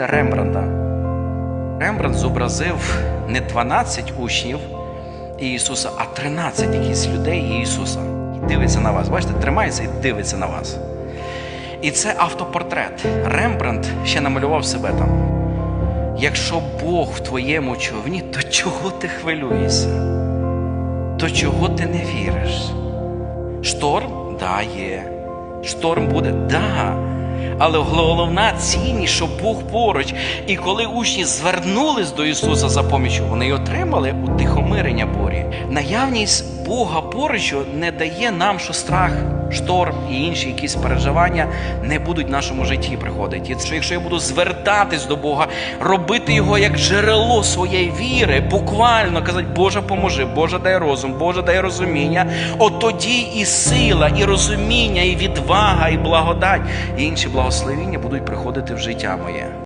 Рембранда. Рембрандт зобразив не 12 учнів Ісуса, а 13 якісь людей Ісуса. І дивиться на вас. Бачите, тримається і дивиться на вас. І це автопортрет. Рембрандт ще намалював себе там. Якщо Бог в твоєму човні, то чого ти хвилюєшся? То чого ти не віриш? Шторм? Да, є. Шторм буде, да. Але головна цінність, що Бог поруч. І коли учні звернулись до Ісуса за помічю, вони й отримали утихомирення Борі. Наявність Бога поруч не дає нам, що страх, шторм і інші якісь переживання не будуть в нашому житті приходити. І що якщо я буду звертатись до Бога, робити його як джерело своєї віри, буквально казати, Боже, поможи, Боже, дай розум, Боже, дай розуміння. От тоді і сила, і розуміння, і відвага, і благодать, і інші благословіння будуть приходити в життя моє.